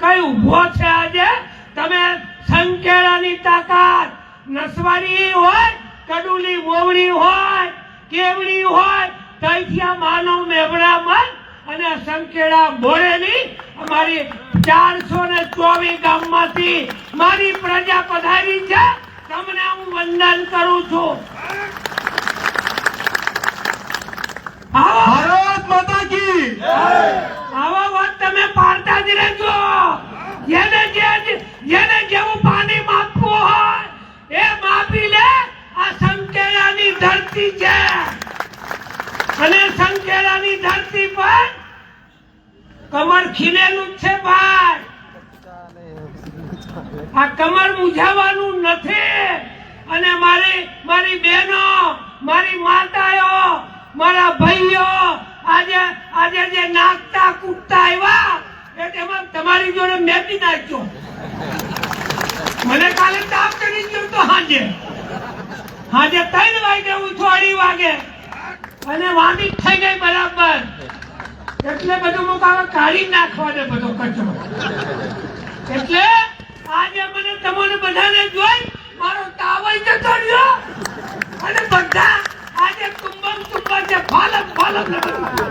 કઈ ઊભો છે આજે? તમે સંકેળાની તાકાત. નસવારી હોય કડુલી મોવડી હોય કેવડી હોય તૈથી આ માનવ મેવડામાં અને સંકેળા બોરેલી અમારી ચારસો ને ચોવીસ ગામમાંથી મારી પ્રજા પધારી છે. તમને હું વંદન કરું છું. ભારત માતા કી. ધરતી છે. અને સંકેલાની ધરતી પર કમર ખીલેલું છે ભાઈ. આ કમર મુજાવાનું નથી. અને મારી મારી બહેનો, મારી માતાઓ, મારા ભાઈઓ, આજે આજે જે નાખતા, કૂટતા આવ્યા તેમાં તમારી જોડે મેપી નાખજો મને કાલે તાપ કરી ગયો તો હાજે. હાજે ત્રણ વાગે ઉઠો અઢી વાગે. અને વાંધી થઈ ગઈ બરાબર. એટલે બધું હવે કાઢી નાખવા દે બધો કચરો એટલે આજે મને તમને બધાને જોઈ મારો તાવલ જતો રહ્યો અને બધા આજે તુંબમ તુંબા છે ફાલમ ફાલમ ને બધું